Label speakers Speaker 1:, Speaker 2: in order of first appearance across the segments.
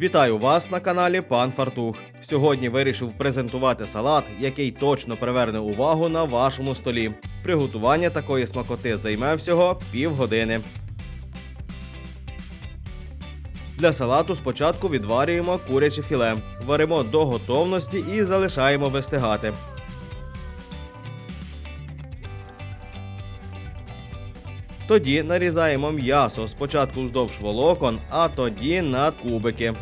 Speaker 1: Вітаю вас на каналі Пан Фартух. Сьогодні вирішив презентувати салат, який точно приверне увагу на вашому столі. Приготування такої смакоти займе всього півгодини. Для салату спочатку відварюємо куряче філе, варимо до готовності і залишаємо вистигати. Тоді нарізаємо м'ясо спочатку вздовж волокон, а тоді на кубики.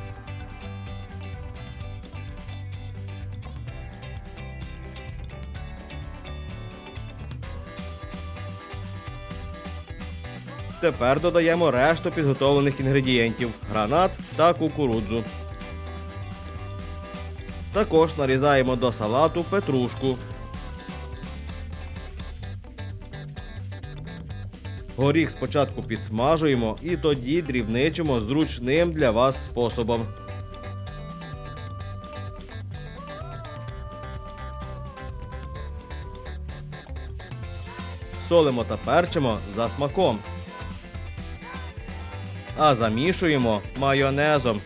Speaker 1: Тепер додаємо решту підготовлених інгредієнтів гранат та кукурудзу. Також нарізаємо до салату петрушку. Горіх спочатку підсмажуємо і тоді дрібничимо зручним для вас способом. Солимо та перчимо за смаком. А замішуємо майонезом.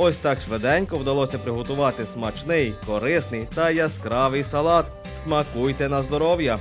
Speaker 1: Ось так швиденько вдалося приготувати смачний, корисний та яскравий салат. Смакуйте на здоров'я!